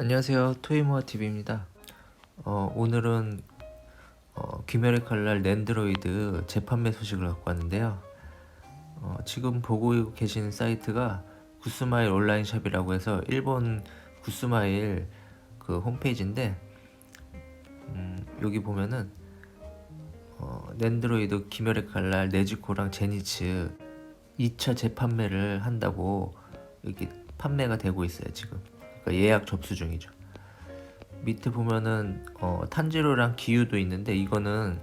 안녕하세요 토이모아 TV입니다. 어, 오늘은 어, 귀멸의 칼날 랜드로이드 재판매 소식을 갖고 왔는데요. 어, 지금 보고 계신 사이트가 구스마일 온라인 샵이라고 해서 일본 구스마일 그 홈페이지인데 음, 여기 보면은 어, 랜드로이드 귀멸의 칼날 네즈코랑 제니츠 2차 재판매를 한다고 여기 판매가 되고 있어요 지금. 그러니까 예약 접수 중이죠. 밑에 보면은 어, 탄지로랑 기유도 있는데 이거는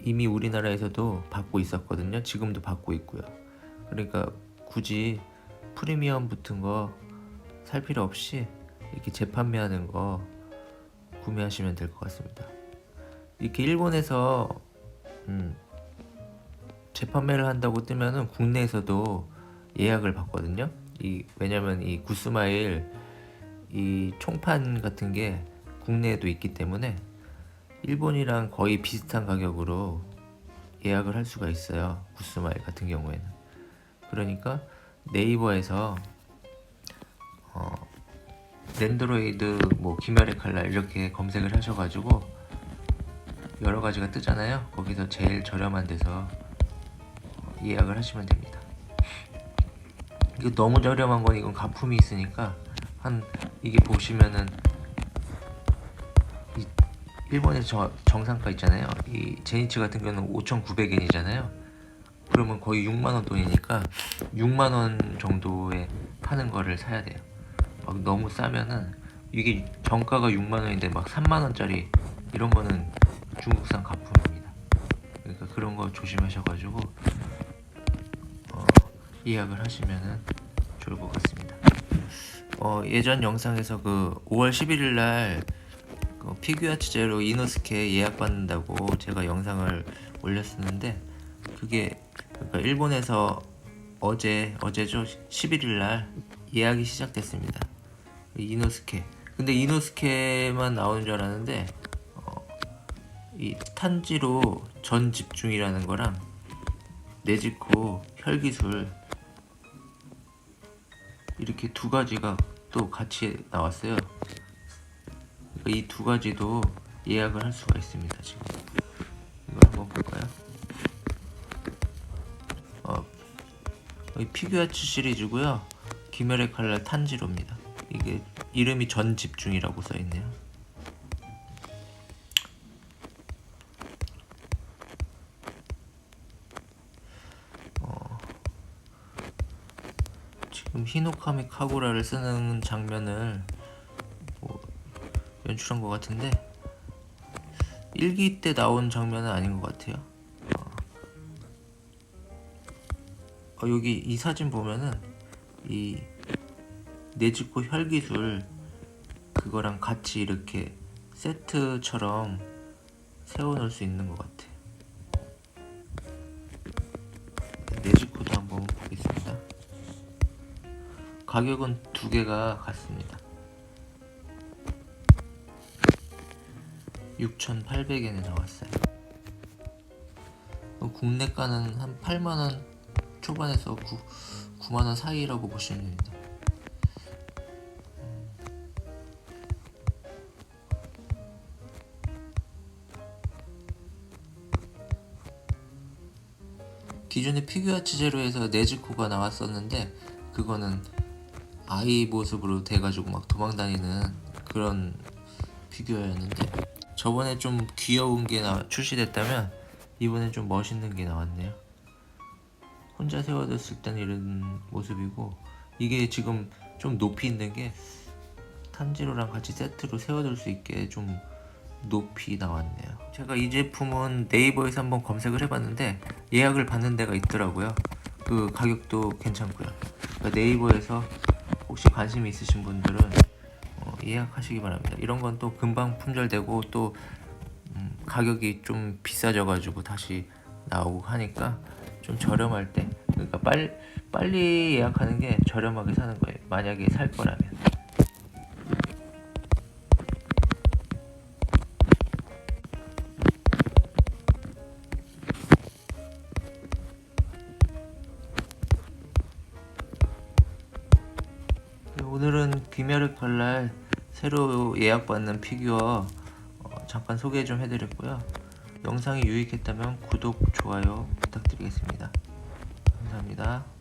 이미 우리나라에서도 받고 있었거든요. 지금도 받고 있고요. 그러니까 굳이 프리미엄 붙은 거 살 필요 없이 이렇게 재판매하는 거 구매하시면 될 것 같습니다. 이렇게 일본에서 음, 재판매를 한다고 뜨면은 국내에서도 예약을 받거든요. 이 왜냐면 이 구스마일 이 총판 같은 게 국내에도 있기 때문에 일본이랑 거의 비슷한 가격으로 예약을 할 수가 있어요. 구스마일 같은 경우에는. 그러니까 네이버에서 어, 랜드로이드 뭐 귀멸의 칼날 이렇게 검색을 하셔가지고 여러 가지가 뜨잖아요. 거기서 제일 저렴한 데서 어, 예약을 하시면 됩니다. 이거 너무 저렴한 건 이건 가품이 있으니까 한 이게 보시면은 이 일본에서 저, 정상가 있잖아요. 이 제니츠 같은 경우는 5,900엔이잖아요. 그러면 거의 6만 원 돈이니까 6만 원 정도에 파는 거를 사야 돼요. 막 너무 싸면은 이게 정가가 6만 원인데 막 3만 원짜리 이런 거는 중국산 가품입니다. 그러니까 그런 거 조심하셔가지고 어, 예약을 하시면은 좋을 것 같습니다. 어, 예전 영상에서 그 5월 11일 날 그 피규어 치제로 이노스케 예약 받는다고 제가 영상을 올렸었는데 그게 그러니까 일본에서 어제 어제죠 11일 날 예약이 시작됐습니다. 이노스케 근데 이노스케만 나오는 줄 알았는데 어, 이 탄지로 전 집중이라는 거랑 네지코 혈기술 이렇게 두 가지가 또 같이 나왔어요. 이 두 가지도 예약을 할 수가 있습니다. 지금 이거 한번 볼까요? 어, 이 피규어츠 시리즈고요. 귀멸의 칼날 탄지로입니다. 이게 이름이 전 집중이라고 써 있네요. 지금 히노카미 카구라를 쓰는 장면을 뭐 연출한 것 같은데 일기 때 나온 장면은 아닌 것 같아요. 어. 어, 여기 이 사진 보면은 이 네즈코 혈기술 그거랑 같이 이렇게 세트처럼 세워놓을 수 있는 것 같아. 가격은 두 개가 같습니다. 6,800엔에 나왔어요. 어, 국내가는 한 8만원 초반에서 9, 9만원 사이라고 보시면 됩니다. 기존에 피규어 치제로 해서 네즈코가 나왔었는데 그거는 아이 모습으로 돼가지고 막 도망다니는 그런 피규어였는데 저번에 좀 귀여운 게 나, 출시됐다면 이번엔 좀 멋있는 게 나왔네요. 혼자 세워뒀을 때는 이런 모습이고 이게 지금 좀 높이 있는 게 탄지로랑 같이 세트로 세워둘 수 있게 좀 높이 나왔네요. 제가 이 제품은 네이버에서 한번 검색을 해봤는데 예약을 받는 데가 있더라고요. 그 가격도 괜찮고요. 그러니까 네이버에서 혹시 관심이 있으신 분들은 어, 예약하시기 바랍니다. 이런 건 또 금방 품절되고 또 음, 가격이 좀 비싸져가지고 다시 나오고 하니까 좀 저렴할 때 그러니까 빨리 빨리 예약하는 게 저렴하게 사는 거예요. 만약에 살 거라면. 오늘은 귀멸의 칼날 새로 예약받는 피규어 어, 잠깐 소개 좀 해드렸고요. 영상이 유익했다면 구독, 좋아요 부탁드리겠습니다. 감사합니다.